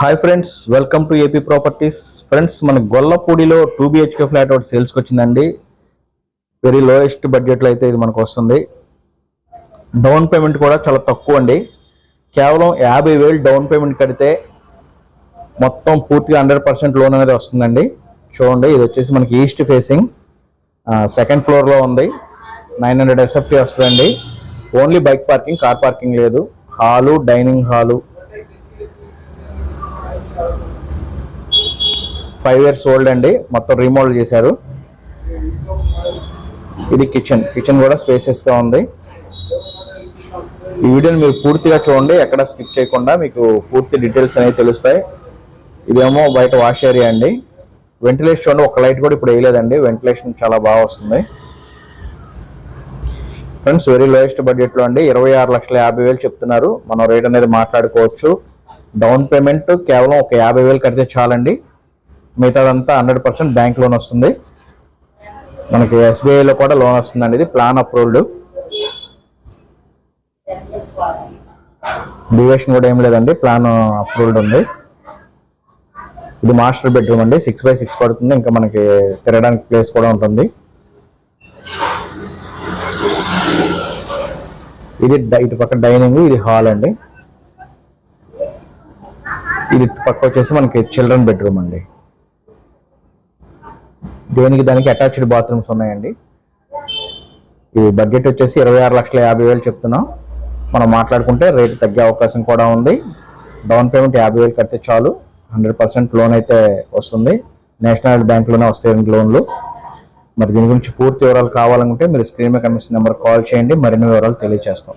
Hi friends welcome to AP properties friends మన గొల్లపూడిలో two BHK flat ఒకటి సేల్స్కి వచ్చిందండి. వెరీ లోయెస్ట్ బడ్జెట్లో అయితే ఇది మనకు వస్తుంది. డౌన్ పేమెంట్ కూడా చాలా తక్కువ అండి. కేవలం యాభై వేలు డౌన్ పేమెంట్ కడితే మొత్తం పూర్తిగా హండ్రెడ్ పర్సెంట్ లోన్ అనేది వస్తుందండి. చూడండి ఇది వచ్చేసి మనకి ఈస్ట్ ఫేసింగ్ సెకండ్ ఫ్లోర్లో ఉంది. నైన్ హండ్రెడ్ ఎస్ఎఫ్టీ వస్తుందండి. Only bike parking car parking లేదు. Hall dining hall five years old అండి. మొత్తం రీమోడల్ చేశారు. ఇది కిచెన్ కిచెన్ కూడా స్పేసెస్గా ఉంది. ఈ వీడియోని మీరు పూర్తిగా చూడండి. ఎక్కడ స్కిప్ చేయకుండా మీకు పూర్తి డీటెయిల్స్ అనేవి తెలుస్తాయి. ఇదేమో బయట వాష్ ఏరియా అండి. వెంటిలేషన్ చూడండి. ఒక లైట్ కూడా ఇప్పుడు వేయలేదండి. వెంటిలేషన్ చాలా బాగా వస్తుంది. ఫ్రెండ్స్ వెరీ లోయెస్ట్ బడ్జెట్లో అండి. ఇరవై ఆరు లక్షల యాభై వేలు చెప్తున్నారు. మనం రేట్ అనేది మాట్లాడుకోవచ్చు. డౌన్ పేమెంట్ కేవలం ఒక యాభై వేలు కడితే చాలండి. మిగతాదంతా హండ్రెడ్ పర్సెంట్ బ్యాంక్ లోన్ వస్తుంది. మనకి ఎస్బీఐలో కూడా లోన్ వస్తుందండి. ఇది ప్లాన్ అప్రూవ్డ్. డ్యూరేషన్ కూడా ఏం లేదండి. ప్లాన్ అప్రూవ్డ్ ఉంది. ఇది మాస్టర్ బెడ్రూమ్ అండి. సిక్స్ బై సిక్స్ పడుతుంది. ఇంకా మనకి తిరగడానికి ప్లేస్ కూడా ఉంటుంది. ఇది ఇటు పక్క డైనింగ్ ఇది హాల్ అండి. ఇది పక్క వచ్చేసి మనకి చిల్డ్రన్ బెడ్రూమ్ అండి. దేనికి దానికి అటాచ్డ్ బాత్రూమ్స్ ఉన్నాయండి. ఈ బడ్జెట్ వచ్చేసి ఇరవై ఆరు లక్షల యాభై వేలు చెప్తున్నాం. మనం మాట్లాడుకుంటే రేటు తగ్గే అవకాశం కూడా ఉంది. డౌన్ పేమెంట్ యాభై వేలు కడితే చాలు. హండ్రెడ్ పర్సెంట్ లోన్ అయితే వస్తుంది. నేషనల్ బ్యాంక్లోనే వస్తాయండి లోన్లు. మరి దీని గురించి పూర్తి వివరాలు కావాలనుకుంటే మీరు స్క్రీన్ మీద కనిపిస్తున్న నెంబర్ కాల్ చేయండి. మరిన్ని వివరాలు తెలియజేస్తాం